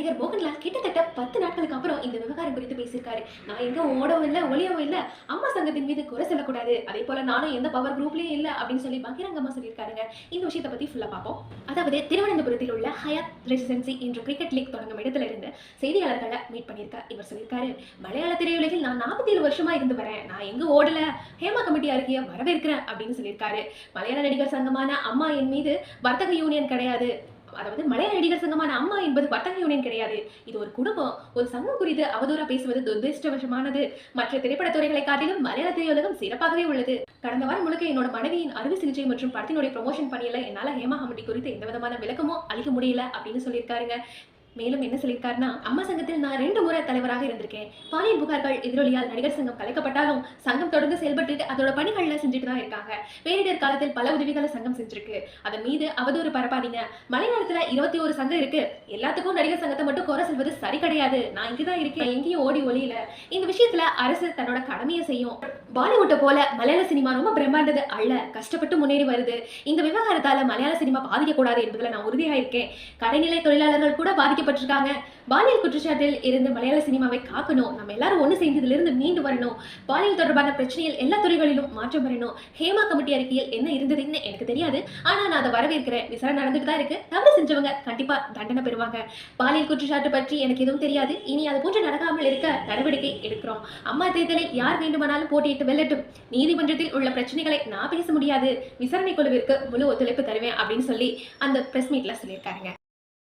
நடிகர் மோகன்லால் கிட்டத்தட்ட பத்து நாட்களுக்கு அப்புறம் இந்த விவகாரம் குறித்து பேசியிருக்காரு. நான் எங்க ஓடவும் இல்லை ஒளியவும் இல்லை அம்மா சங்கத்தின் மீது குறை சொல்லக்கூடாது. அதே போல நானும் எந்த பவர் குரூப்லயும் இல்லை அப்படின்னு சொல்லி பகிரங்கமா சொல்லியிருக்காருங்க. இந்த விஷயத்தை பத்தி ஃபுல்லா பார்ப்போம். அதாவது திருவனந்தபுரத்தில் உள்ள ஹயாத் ரெசிடென்சி என்ற கிரிக்கெட் லீக் தொடங்கும் இடத்துல இருந்து செய்தியாளர்களை மீட் பண்ணியிருக்கார் இவர் சொல்லியிருக்காரு. மலையாள திரையுலகில் நான் நாற்பத்தி ஏழு வருஷமா இருந்து வரேன். நான் எங்க ஓடல? ஹேமா கமிட்டி அறிக்கையை வரவேற்கிறேன் அப்படின்னு சொல்லியிருக்காரு. மலையாள நடிகர் சங்கமான அம்மா என் மீது வர்த்தக யூனியன் கிடையாது. அதாவது மலையாள நடிகர் சங்கமான அம்மா என்பது வர்த்தக யூனியன் கிடையாது. இது ஒரு குடும்பம். ஒரு சங்கம் குறித்து அவதூறா பேசுவது துரதிருஷ்டவசமானது. மற்ற திரைப்பட துறைகளை காட்டிலும் மலையாள திரையுலகம் சிறப்பாகவே உள்ளது. கடந்த வாரம் முழுக்க என்னோட மனைவியின் அறுவை சிகிச்சை மற்றும் படத்தினுடைய ப்ரொமோஷன் பணியில என்னால ஹேமா ஹமடி குறித்து எந்த விதமான விளக்கமும் அளிக்க முடியல அப்படின்னு சொல்லியிருக்காருங்க. மேலும் என்ன சொல்லியிருக்காருன்னா அம்மா சங்கத்தில் நான் ரெண்டு முறை தலைவராக இருந்திருக்கேன். பாலியல் புகார்கள் எதிரொலியால் நடிகர் சங்கம் கலைக்கப்பட்டாலும் சங்கம் தொடர்ந்து செயல்பட்டு அதோட பணிகள்ல செஞ்சுட்டு தான் இருக்காங்க. பேரிடர் காலத்தில் பல உதவிகளை சங்கம் செஞ்சிருக்கு. அதன் மீது அவதூறு பரப்பாதீங்க. மலையாளத்துல இருபத்தி ஒரு சங்கம் இருக்கு. எல்லாத்துக்கும் நடிகர் சங்கத்தை மட்டும் குறை செல்வது சரி கிடையாது. நான் இங்கதான் இருக்கேன். எங்கேயும் ஓடி ஒளியில. இந்த விஷயத்துல அரசு தன்னோட கடமையை செய்யும். பாலிவுட்டை போல மலையாள சினிமா ரொம்ப பிரம்மாண்டது அல்ல. கஷ்டப்பட்டு முன்னேறி வருது. இந்த விவகாரத்தால் மலையாள சினிமா பாதிக்கக்கூடாது என்பதில் நான் உறுதியா இருக்கேன் கடைநிலை தொழிலாளர்கள் கூட பாதிக்கப்பட்டிருக்காங்க. பாலியல் குற்றச்சாட்டில் இருந்து மலையாள சினிமாவை காக்கணும். நம்ம எல்லாரும் ஒன்று சேர்ந்து மீண்டு வரணும். பாலியல் தொடர்பான பிரச்சனையில் எல்லா துறைகளிலும் மாற்றம் வரணும். ஹேமா கமிட்டி அறிக்கையில் என்ன இருந்ததுன்னு எனக்கு தெரியாது. ஆனால் நான் அதை வரவேற்கிறேன். விசாரணை நடந்துட்டு தான் இருக்கு. தவறு செஞ்சவங்க கண்டிப்பா தண்டனை பெறுவாங்க. பாலியல் குற்றச்சாட்டு பற்றி எனக்கு எதுவும் தெரியாது. இனி அது போன்று நடக்காமல் இருக்க நடவடிக்கை எடுக்கிறோம். அம்மா தேர்தலில் யார் வேண்டுமானாலும் போட்டியிட்டு வெல்லட்டும் நீதிமன்றத்தில் உள்ள பிரச்சனைகளை நான் பேச முடியாது. விசாரணை குழுவிற்கு முழு ஒத்துழைப்பு தருவேன் அப்படின்னு சொல்லி அந்த பிரஸ் மீட்ல சொல்லியிருக்காருங்க.